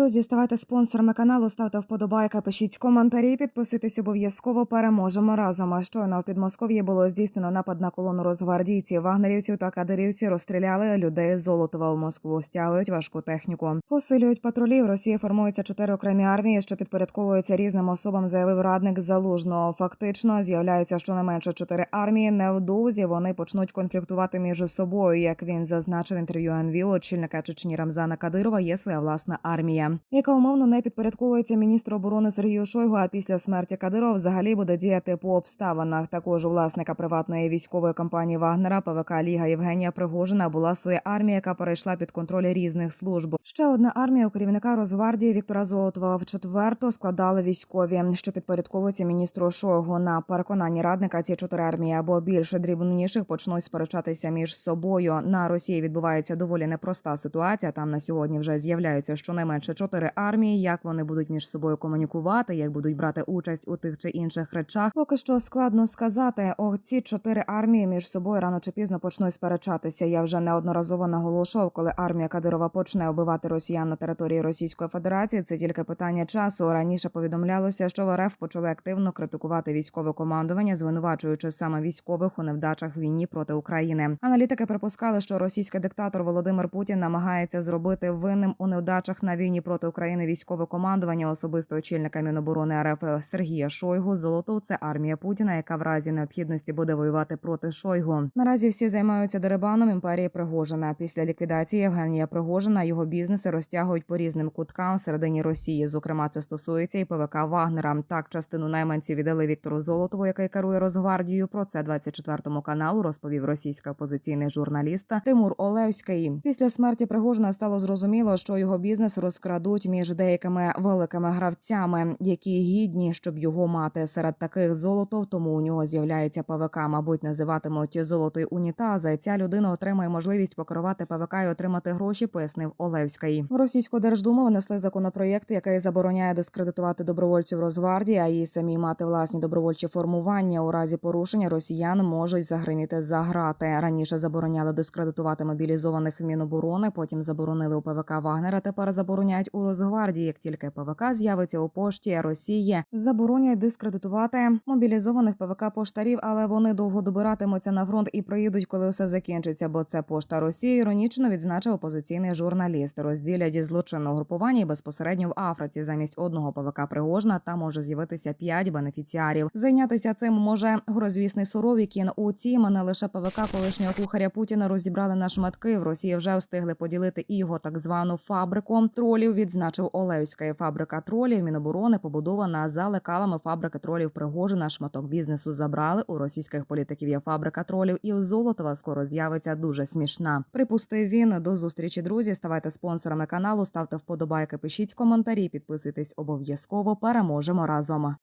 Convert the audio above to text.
Друзі, ставайте спонсорами каналу, ставте вподобайка, пишіть коментарі, підписуйтесь обов'язково. Переможемо разом. А щойно в Підмосков'ї було здійснено напад на колону розгвардійців. Вагнерівців та кадирівці розстріляли людей з Золотова в Москву. Стягують важку техніку. Посилюють патрулі. В Росії формуються чотири окремі армії, що підпорядковуються різним особам. Заявив радник залужного. Фактично з'являється щонайменше чотири армії. Невдовзі вони почнуть конфліктувати між собою. Як він зазначив в інтерв'ю НВ, очільника Чечні Рамзана Кадирова є своя власна армія, яка умовно не підпорядковується міністру оборони Сергію Шойгу. А після смерті Кадирова взагалі буде діяти по обставинах. Також у власника приватної військової компанії Вагнера ПВК Ліга Євгенія Пригожина була своя армія, яка перейшла під контроль різних служб. Ще одна армія у керівника Розвардії Віктора Золотова в четверту складали військові, що підпорядковуються міністру Шойгу. На переконанні радника ці чотири армії або більше дрібніших почнуть сперечатися між собою. На Росії відбувається доволі непроста ситуація. Там на сьогодні вже з'являються щонайменше чотири армії. Як вони будуть між собою комунікувати, як будуть брати участь у тих чи інших речах, поки що складно сказати. О, ці чотири армії між собою рано чи пізно почнуть сперечатися. Я вже неодноразово наголошував, коли армія Кадирова почне оббивати росіян на території Російської Федерації. Це тільки питання часу. Раніше повідомлялося, що в РФ почали активно критикувати військове командування, звинувачуючи саме військових у невдачах війні проти України. Аналітики припускали, що російський диктатор Володимир Путін намагається зробити винним у невдачах на війні проти України військове командування особисто очільника Міноборони РФ Сергія Шойгу. Золотов це армія Путіна, яка в разі необхідності буде воювати проти Шойгу. Наразі всі займаються дерибаном імперії Пригожина. Після ліквідації Євгенія Пригожина його бізнеси розтягують по різним куткам всередині Росії. Зокрема, це стосується і ПВК Вагнера. Так, частину найманців віддали Віктору Золотову, який керує Росгвардією. Про це 24 каналу розповів російський опозиційний журналіст Тимур Олевський. Після смерті Пригожина стало зрозуміло, що його бізнес розкрадуть між деякими великими гравцями, які гідні, щоб його мати серед таких золотов. Тому у нього з'являється ПВК. Мабуть, називатимуть золотий унітаз. Ця людина отримає можливість покерувати ПВК і отримати гроші. Пояснив Олевський. В російську держдуму винесли законопроєкт, який забороняє дискредитувати добровольців Росгвардії, а їй самі мати власні добровольчі формування. У разі порушення росіян можуть загриміти за грати. Раніше забороняли дискредитувати мобілізованих Міноборони, потім заборонили у ПВК Вагнера. Тепер забороняють у Росгвардії. Як тільки ПВК з'явиться у пошті Росії, заборонять дискредитувати мобілізованих ПВК поштарів, але вони довго добиратимуться на фронт і приїдуть, коли все закінчиться. Бо це пошта Росії. Іронічно відзначив опозиційний журналіст. Розділять із злочинного групування безпосередньо в Африці замість одного ПВК Пригожна там може з'явитися п'ять бенефіціарів. Зайнятися цим може горозвісний Суровікін. Утім, не лише ПВК колишнього кухаря Путіна розібрали на шматки. В Росії вже встигли поділити і його так звану фабрику тролів. Відзначив Олеївська фабрика тролів. Міноборони побудована за лекалами фабрики тролів Пригожина. Шматок бізнесу забрали у російських політиків. Є фабрика тролів, і Золотова скоро з'явиться дуже смішна. Припустив він до зустрічі. Друзі, ставайте спонсорами каналу, ставте вподобайки, пишіть коментарі, підписуйтесь обов'язково. Переможемо разом.